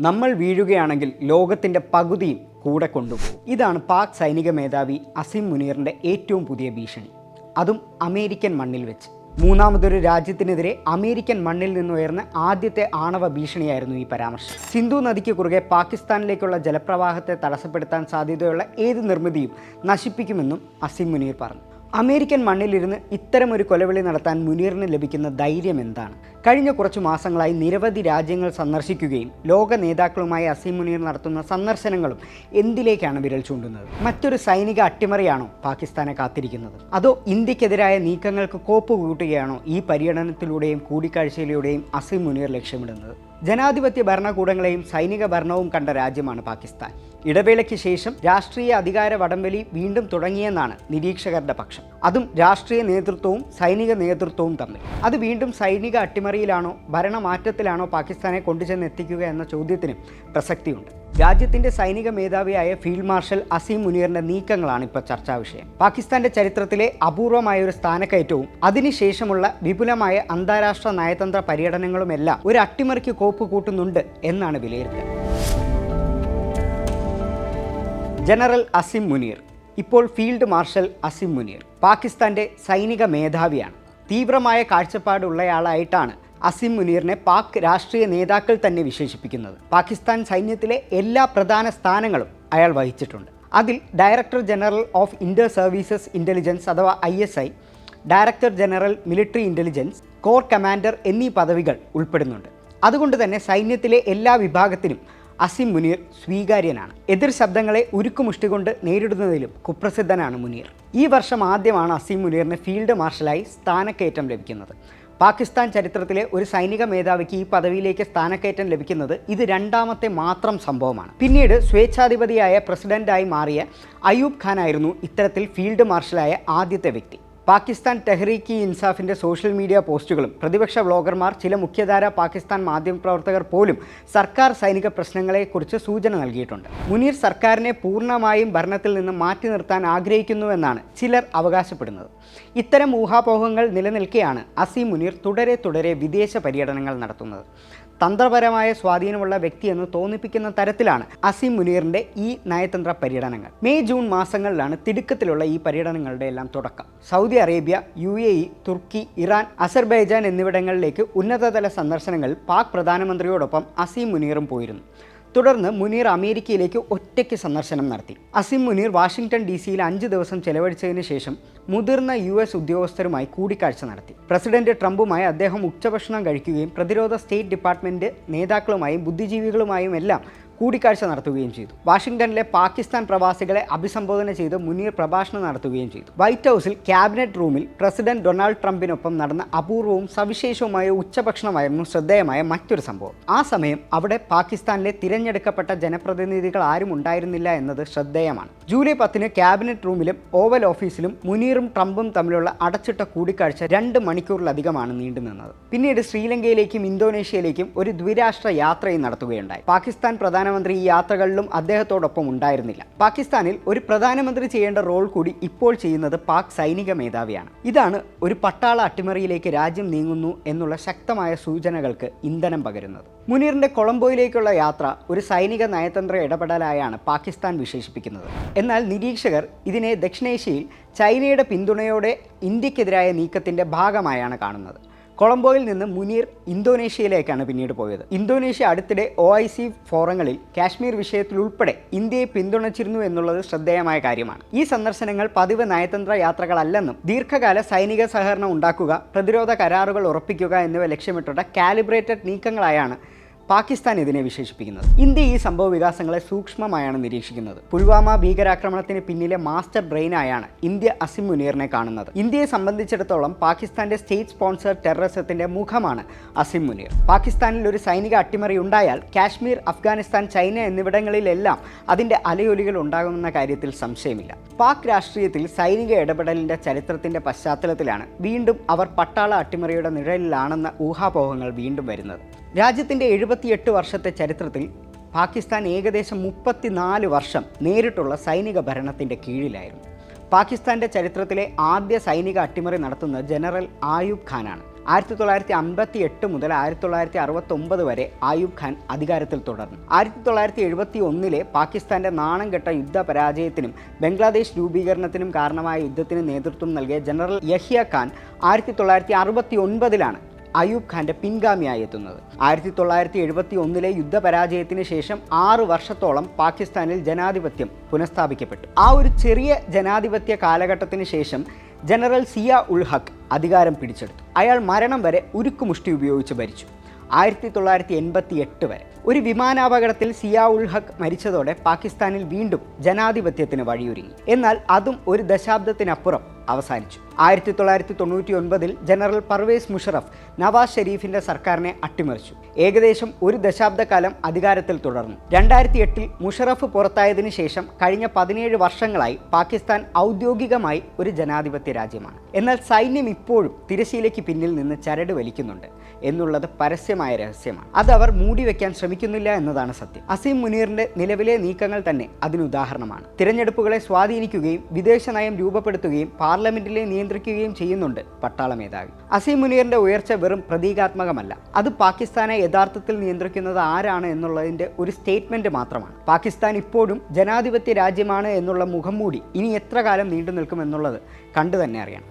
നമ്മൾ വീഴുകയാണെങ്കിൽ ലോകത്തിന്റെ പകുതിയും കൂടെ കൊണ്ടുപോകും. ഇതാണ് പാക് സൈനിക മേധാവി അസിം മുനീറിന്റെ ഏറ്റവും പുതിയ ഭീഷണി. അതും അമേരിക്കൻ മണ്ണിൽ വെച്ച്. മൂന്നാമതൊരു രാജ്യത്തിനെതിരെ അമേരിക്കൻ മണ്ണിൽ നിന്നുയർന്ന ആദ്യത്തെ ആണവ ഭീഷണിയായിരുന്നു ഈ പരാമർശം. സിന്ധു നദിക്ക് കുറുകെ പാകിസ്ഥാനിലേക്കുള്ള ജലപ്രവാഹത്തെ തടസ്സപ്പെടുത്താൻ സാധ്യതയുള്ള ഏത് നിർമ്മിതിയും നശിപ്പിക്കുമെന്നും അസിം മുനീർ പറഞ്ഞു. അമേരിക്കൻ മണ്ണിലിരുന്ന് ഇത്തരമൊരു കൊലവിളി നടത്താൻ മുനീറിന് ലഭിക്കുന്ന ധൈര്യം എന്താണ്? കഴിഞ്ഞ കുറച്ച് മാസങ്ങളായി നിരവധി രാജ്യങ്ങൾ സന്ദർശിക്കുകയും ലോക നേതാക്കളുമായി അസീം മുനീർ നടത്തുന്ന സന്ദർശനങ്ങളും എന്തിലേക്കാണ് വിരൽ ചൂണ്ടുന്നത്? മറ്റൊരു സൈനിക അട്ടിമറിയാണോ പാകിസ്ഥാനെ കാത്തിരിക്കുന്നത്? അതോ ഇന്ത്യക്കെതിരായ നീക്കങ്ങൾക്ക് കോപ്പ് കൂട്ടുകയാണോ ഈ പര്യടനത്തിലൂടെയും കൂടിക്കാഴ്ചയിലൂടെയും അസീം മുനീർ ലക്ഷ്യമിടുന്നത്? ജനാധിപത്യ ഭരണകൂടങ്ങളെയും സൈനിക ഭരണവും കണ്ട രാജ്യമാണ് പാകിസ്ഥാൻ. ഇടവേളയ്ക്ക് ശേഷം രാഷ്ട്രീയ അധികാര വടംവലി വീണ്ടും തുടങ്ങിയെന്നാണ് നിരീക്ഷകരുടെ പക്ഷം. അതും രാഷ്ട്രീയ നേതൃത്വവും സൈനിക നേതൃത്വവും തമ്മിൽ. അത് വീണ്ടും സൈനിക അട്ടിമറിയിലാണോ ഭരണമാറ്റത്തിലാണോ പാകിസ്ഥാനെ കൊണ്ടുചെന്നെത്തിക്കുക എന്ന ചോദ്യത്തിനും പ്രസക്തിയുണ്ട്. രാജ്യത്തിന്റെ സൈനിക മേധാവിയായ ഫീൽഡ് മാർഷൽ അസീം മുനീറിന്റെ നീക്കങ്ങളാണ് ഇപ്പോൾ ചർച്ചാ വിഷയം. പാകിസ്ഥാന്റെ ചരിത്രത്തിലെ അപൂർവമായ ഒരു സ്ഥാനക്കയറ്റവും അതിനുശേഷമുള്ള വിപുലമായ അന്താരാഷ്ട്ര നയതന്ത്ര പര്യടനങ്ങളുമെല്ലാം ഒരു അട്ടിമറിക്ക് കോപ്പ് കൂട്ടുന്നുണ്ട് എന്നാണ് വിലയിരുത്തൽ. ജനറൽ അസീം മുനീർ ഇപ്പോൾ ഫീൽഡ് മാർഷൽ അസിം മുനീർ പാകിസ്ഥാന്റെ സൈനിക മേധാവിയാണ്. തീവ്രമായ കാഴ്ചപ്പാടുള്ളയാളായിട്ടാണ് അസിം മുനീറിനെ പാക് രാഷ്ട്രീയ നേതാക്കൾ തന്നെ വിശേഷിപ്പിക്കുന്നത്. പാകിസ്ഥാൻ സൈന്യത്തിലെ എല്ലാ പ്രധാന സ്ഥാനങ്ങളും അയാൾ വഹിച്ചിട്ടുണ്ട്. അതിൽ director general of inter services intelligence അഥവാ I S I director general military intelligence corps commander എന്നീ പദവികൾ ഉൾപ്പെടുന്നുണ്ട്. അതുകൊണ്ട് തന്നെ സൈന്യത്തിലെ എല്ലാ വിഭാഗത്തിനും അസിം മുനീർ സ്വീകാര്യനാണ്. എതിർ ശബ്ദങ്ങളെ ഉരുക്കുമുഷ്ടി കൊണ്ട് നേരിടുന്നതിലും കുപ്രസിദ്ധനാണ് മുനീർ. ഈ വർഷം ആദ്യമാണ് അസിം മുനീറിന് ഫീൽഡ് മാർഷലായി സ്ഥാനക്കയറ്റം ലഭിക്കുന്നത്. പാകിസ്ഥാൻ ചരിത്രത്തിലെ ഒരു സൈനിക മേധാവിക്ക് ഈ പദവിയിലേക്ക് സ്ഥാനക്കയറ്റം ലഭിക്കുന്നത് ഇത് രണ്ടാമത്തെ മാത്രം സംഭവമാണ്. പിന്നീട് സ്വേച്ഛാധിപതിയായ പ്രസിഡന്റായി മാറിയ അയൂബ് ഖാൻ ആയിരുന്നു ഇത്തരത്തിൽ ഫീൽഡ് മാർഷലായ ആദ്യത്തെ വ്യക്തി. പാകിസ്ഥാൻ തെഹ്രീക്ക് ഇൻസാഫിന്റെ സോഷ്യൽ മീഡിയ പോസ്റ്റുകളും പ്രതിപക്ഷ വ്ളോഗർമാർ ചില മുഖ്യധാര പാകിസ്ഥാൻ മാധ്യമപ്രവർത്തകർ പോലും സർക്കാർ സൈനിക പ്രശ്നങ്ങളെക്കുറിച്ച് സൂചന നൽകിയിട്ടുണ്ട്. മുനീർ സർക്കാരിനെ പൂർണമായും ഭരണത്തിൽ നിന്ന് മാറ്റി നിർത്താൻ ആഗ്രഹിക്കുന്നുവെന്നാണ് ചിലർ അവകാശപ്പെടുന്നത്. ഇത്തരം ഊഹാപോഹങ്ങൾ നിലനിൽക്കെയാണ് അസീം മുനീർ തുടരെ തുടരെ വിദേശ പര്യടനങ്ങൾ നടത്തുന്നത്. തന്ത്രപരമായ സ്വാധീനമുള്ള വ്യക്തിയെന്ന് തോന്നിപ്പിക്കുന്ന തരത്തിലാണ് അസീം മുനീറിന്റെ ഈ നയതന്ത്ര പര്യടനങ്ങൾ. മെയ് ജൂൺ മാസങ്ങളിലാണ് തിടുക്കത്തിലുള്ള ഈ പര്യടനങ്ങളുടെ എല്ലാം തുടക്കം. Saudi Arabia U A E Turkey Iran Azerbaijan എന്നിവിടങ്ങളിലേക്ക് ഉന്നതതല സന്ദർശനങ്ങൾ പാക് പ്രധാനമന്ത്രിയോടൊപ്പം അസീം മുനീറും പോയിരുന്നു. തുടർന്ന് മുനീർ അമേരിക്കയിലേക്ക് ഒറ്റയ്ക്ക് സന്ദർശനം നടത്തി. അസിം മുനീർ വാഷിംഗ്ടൺ ഡി സിയിൽ അഞ്ച് ദിവസം ചെലവഴിച്ചതിന് ശേഷം മുതിർന്ന യു എസ് ഉദ്യോഗസ്ഥരുമായി കൂടിക്കാഴ്ച നടത്തി. പ്രസിഡന്റ് ട്രംപുമായി അദ്ദേഹം ഉച്ചഭക്ഷണം കഴിക്കുകയും പ്രതിരോധ സ്റ്റേറ്റ് ഡിപ്പാർട്ട്മെന്റ് നേതാക്കളുമായും ബുദ്ധിജീവികളുമായും എല്ലാം കൂടിക്കാഴ്ച നടത്തുകയും ചെയ്തു. വാഷിംഗ്ടണിലെ പാകിസ്ഥാൻ പ്രവാസികളെ അഭിസംബോധന ചെയ്ത് മുനീർ പ്രഭാഷണം നടത്തുകയും ചെയ്തു. വൈറ്റ് ഹൗസിൽ ക്യാബിനറ്റ് റൂമിൽ പ്രസിഡന്റ് ഡൊണാൾഡ് ട്രംപിനൊപ്പം നടന്ന അപൂർവവും സവിശേഷവുമായ ഉച്ചഭക്ഷണമായിരുന്നു ശ്രദ്ധേയമായ മറ്റൊരു സംഭവം. ആ സമയം അവിടെ പാകിസ്ഥാനിലെ തിരഞ്ഞെടുക്കപ്പെട്ട ജനപ്രതിനിധികൾ ആരും ഉണ്ടായിരുന്നില്ല എന്നത് ശ്രദ്ധേയമാണ്. ജൂലൈ പത്തിന് ക്യാബിനറ്റ് റൂമിലും ഓവൽ ഓഫീസിലും മുനീറും ട്രംപും തമ്മിലുള്ള അടച്ചിട്ട കൂടിക്കാഴ്ച രണ്ട് മണിക്കൂറിലധികമാണ് നീണ്ടുനിന്നത് പിന്നീട് ശ്രീലങ്കയിലേക്കും ഇന്തോനേഷ്യയിലേക്കും ഒരു ദ്വിരാഷ്ട്ര യാത്രയും നടത്തുകയുണ്ടായി. പാകിസ്ഥാൻ പ്രധാനമന്ത്രി ഈ യാത്രകളിലും അദ്ദേഹത്തോടൊപ്പം ഉണ്ടായിരുന്നില്ല. പാകിസ്ഥാനിൽ ഒരു പ്രധാനമന്ത്രി ചെയ്യേണ്ട റോൾ കൂടി ഇപ്പോൾ ചെയ്യുന്നത് പാക് സൈനിക മേധാവിയാണ്. ഇതാണ് ഒരു പട്ടാള അട്ടിമറിയിലേക്ക് രാജ്യം നീങ്ങുന്നു എന്നുള്ള ശക്തമായ സൂചനകൾക്ക് ഇന്ധനം പകരുന്നത്. മുനീറിന്റെ കൊളംബോയിലേക്കുള്ള യാത്ര ഒരു സൈനിക നയതന്ത്ര ഇടപെടലായാണ് പാകിസ്ഥാൻ വിശേഷിപ്പിക്കുന്നത്. എന്നാൽ നിരീക്ഷകർ ഇതിനെ ദക്ഷിണേഷ്യയിൽ ചൈനയുടെ പിന്തുണയോടെ ഇന്ത്യക്കെതിരായ നീക്കത്തിന്റെ ഭാഗമായാണ് കാണുന്നത്. കൊളംബോയിൽ നിന്ന് മുനീർ ഇന്തോനേഷ്യയിലേക്കാണ് പിന്നീട് പോയത്. ഇന്തോനേഷ്യ അടുത്തിടെ ഒ ഐ സി ഫോറങ്ങളിൽ കാശ്മീർ വിഷയത്തിലുൾപ്പെടെ ഇന്ത്യയെ പിന്തുണച്ചിരുന്നു എന്നുള്ളത് ശ്രദ്ധേയമായ കാര്യമാണ്. ഈ സന്ദർശനങ്ങൾ പതിവ് നയതന്ത്ര യാത്രകളല്ലെന്നും ദീർഘകാല സൈനിക സഹകരണം ഉണ്ടാക്കുക പ്രതിരോധ കരാറുകൾ ഉറപ്പിക്കുക എന്നിവ ലക്ഷ്യമിട്ടുള്ള കാലിബ്രേറ്റഡ് നീക്കങ്ങളായാണ് പാകിസ്ഥാൻ ഇതിനെ വിശേഷിപ്പിക്കുന്നത്. ഇന്ത്യ ഈ സംഭവ വികാസങ്ങളെ സൂക്ഷ്മമായാണ് നിരീക്ഷിക്കുന്നത്. പുൽവാമ ഭീകരാക്രമണത്തിന് പിന്നിലെ മാസ്റ്റർ ബ്രെയിനായാണ് ഇന്ത്യ അസിം മുനീറിനെ കാണുന്നത്. ഇന്ത്യയെ സംബന്ധിച്ചിടത്തോളം പാകിസ്ഥാന്റെ സ്റ്റേറ്റ് സ്പോൺസർ ടെററിസത്തിന്റെ മുഖമാണ് അസിം മുനീർ. പാകിസ്ഥാനിൽ ഒരു സൈനിക അട്ടിമറി ഉണ്ടായാൽ കാശ്മീർ അഫ്ഗാനിസ്ഥാൻ ചൈന എന്നിവിടങ്ങളിലെല്ലാം അതിന്റെ അലയൊലികൾ ഉണ്ടാകുമെന്ന കാര്യത്തിൽ സംശയമില്ല. പാക് രാഷ്ട്രീയത്തിൽ സൈനിക ഇടപെടലിന്റെ ചരിത്രത്തിന്റെ പശ്ചാത്തലത്തിലാണ് വീണ്ടും അവർ പട്ടാള അട്ടിമറിയുടെ നിഴലിലാണെന്ന ഊഹാപോഹങ്ങൾ വീണ്ടും വരുന്നത്. രാജ്യത്തിന്റെ എഴുപത്തിയെട്ട് വർഷത്തെ ചരിത്രത്തിൽ പാകിസ്ഥാൻ ഏകദേശം മുപ്പത്തിനാല് വർഷം നേരിട്ടുള്ള സൈനിക ഭരണത്തിന്റെ കീഴിലായിരുന്നു. പാകിസ്ഥാന്റെ ചരിത്രത്തിലെ ആദ്യ സൈനിക അട്ടിമറി നടത്തുന്ന ജനറൽ ആയൂബ് ഖാനാണ്. ആയിരത്തി തൊള്ളായിരത്തി അമ്പത്തി എട്ട് മുതൽ ആയിരത്തി തൊള്ളായിരത്തി അറുപത്തി ഒമ്പത് വരെ ആയൂബ് ഖാൻ അധികാരത്തിൽ തുടർന്നു. ആയിരത്തി തൊള്ളായിരത്തി എഴുപത്തി ഒന്നിലെ പാകിസ്ഥാന്റെ നാണം കെട്ട യുദ്ധ പരാജയത്തിനും ബംഗ്ലാദേശ് രൂപീകരണത്തിനും കാരണമായ യുദ്ധത്തിന് നേതൃത്വം നൽകിയ ജനറൽ യഹിയ ഖാൻ ആയിരത്തി തൊള്ളായിരത്തി അറുപത്തി ഒൻപതിലാണ് അയൂബ് ഖാന്റെ പിൻഗാമിയായി എത്തുന്നത്. ആയിരത്തി തൊള്ളായിരത്തി എഴുപത്തി ഒന്നിലെ യുദ്ധപരാജയത്തിന് ശേഷം ആറു വർഷത്തോളം പാകിസ്ഥാനിൽ ജനാധിപത്യം പുനഃസ്ഥാപിക്കപ്പെട്ടു. ആ ഒരു ചെറിയ ജനാധിപത്യ കാലഘട്ടത്തിന് ശേഷം ജനറൽ സിയ ഉൾ ഹക്ക് അധികാരം പിടിച്ചെടുത്തു. അയാൾ മരണം വരെ ഉരുക്കുമുഷ്ടി ഉപയോഗിച്ച് ഭരിച്ചു. ആയിരത്തി തൊള്ളായിരത്തി എൺപത്തി എട്ട് വരെ. ഒരു വിമാനാപകടത്തിൽ സിയ ഉൾ ഹക്ക് മരിച്ചതോടെ പാകിസ്ഥാനിൽ വീണ്ടും ജനാധിപത്യത്തിന് വഴിയൊരുങ്ങി. എന്നാൽ അതും ഒരു ദശാബ്ദത്തിനപ്പുറം. അവസാനിച്ചു. ആയിരത്തി തൊള്ളായിരത്തി തൊണ്ണൂറ്റി ഒൻപതിൽ ജനറൽ പർവേസ് മുഷറഫ് നവാസ് ഷെരീഫിന്റെ സർക്കാരിനെ അട്ടിമറിച്ചു. ഏകദേശം ഒരു ദശാബ്ദക്കാലം അധികാരത്തിൽ തുടർന്നു. രണ്ടായിരത്തി എട്ടിൽ മുഷറഫ് പുറത്തായതിനു ശേഷം കഴിഞ്ഞ പതിനേഴ് വർഷങ്ങളായി പാകിസ്ഥാൻ ഔദ്യോഗികമായി ഒരു ജനാധിപത്യ രാജ്യമാണ്. എന്നാൽ സൈന്യം ഇപ്പോഴും തിരശീലയ്ക്ക് പിന്നിൽ നിന്ന് ചരട് വലിക്കുന്നുണ്ട് എന്നുള്ളത് പരസ്യമായ രഹസ്യമാണ്. അത് അവർ മൂടിവെക്കാൻ ശ്രമിക്കുന്നില്ല എന്നതാണ് സത്യം. അസീം മുനീറിന്റെ നിലവിലെ നീക്കങ്ങൾ തന്നെ അതിനുദാഹരണമാണ് തിരഞ്ഞെടുപ്പുകളെ സ്വാധീനിക്കുകയും വിദേശ നയം രൂപപ്പെടുത്തുകയും പാർലമെന്റിലെ നിയന്ത്രിക്കുകയും ചെയ്യുന്നുണ്ട് പട്ടാള മേധാവി. അസീം മുനീറിന്റെ ഉയർച്ച വെറും പ്രതീകാത്മകമല്ല. അത് പാകിസ്ഥാനെ യഥാർത്ഥത്തിൽ നിയന്ത്രിക്കുന്നത് ആരാണ് എന്നുള്ളതിന്റെ ഒരു സ്റ്റേറ്റ്മെന്റ് മാത്രമാണ്. പാകിസ്ഥാൻ ഇപ്പോഴും ജനാധിപത്യ രാജ്യമാണ് എന്നുള്ള മുഖംമൂടി ഇനി എത്ര കാലം നീണ്ടു നിൽക്കുമെന്നുള്ളത് കണ്ടു തന്നെ അറിയണം.